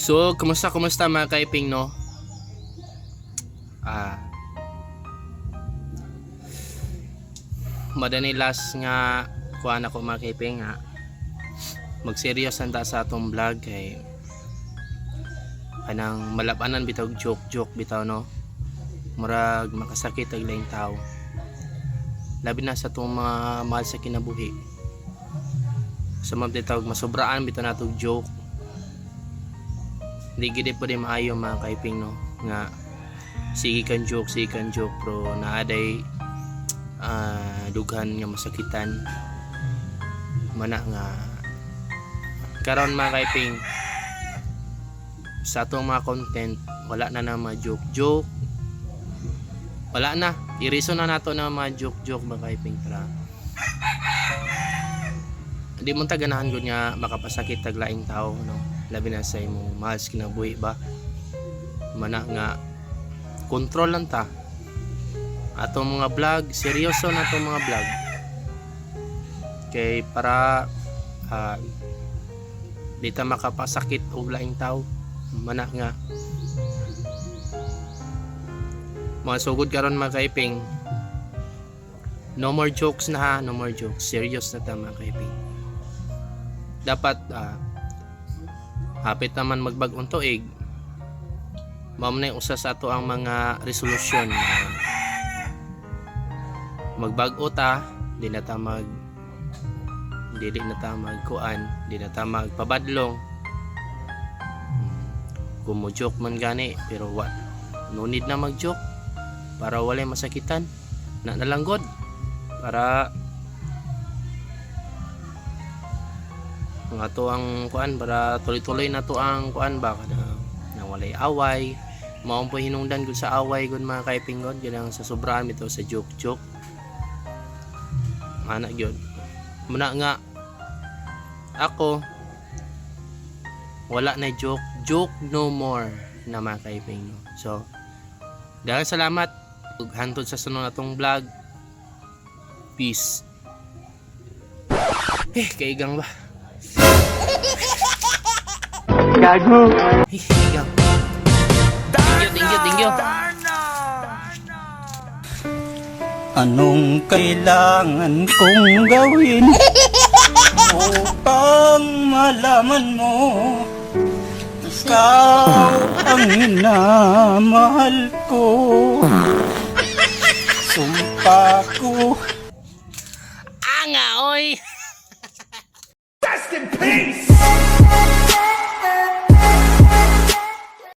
So, kumusta kumusta mga kaiping no? Ah. Madani last nga kuan ako mga kaiping nga. Magseryos ta sa atong vlog kay kanang malabanan bitaw joke joke bitaw no. Murag makasakit ang laing tao. Labi na sa atong mga mahal sa kinabuhi. Sa mga bitaw masobraan bitaw natong joke hindi gid po din maayo mga kaiping no? Nga sige kan joke sige kan joke pero naaday ah, dughan nga masakitan. Mana nga. Karon mga kaiping sa atong mga content wala na na mga joke. Joke. Wala na. Iriso na nato na mga joke joke mga kaiping tara. Hindi mo taganahan gud nga makapasakit taglaing tao no labi na sa imong mahal sa kinabuhi ba? Mana nga control lang ta. Atong mga vlog seryoso na atong mga vlog. Kay para ah, di ta makapasakit og laing tao. Mana nga. Mga sugod karon mga kaiping. No more jokes na ha no more jokes. Serious na ta mga kaiping. Dapat ah, hapit naman magbag-ong tuig mao na usa sa ato ang mga resolusyon magbag-o ta di na ta mag di na ta magkuan di na ta magpabadlong. Kumujoke man gani pero what no need na magjoke para walay masakitan. Na nalanggod para nga to ang kuan para tuloy-tuloy na to ang kuan ba kada na walay away. Mao po hinungdan gud sa away gud mga kaiping gud ang sa sobrahan ito sa joke joke ana gyud. Muna nga ako wala na joke joke no more na mga kaiping no so dahil salamat. Hantod sa sunod natong vlog. Peace. Eh kaigang ba Gago. Thank you, thank you. Anong kailangan kong gawin upang malaman mo ikaw ang minamahal ko Sumpa ko Anga, oy! Rest in peace!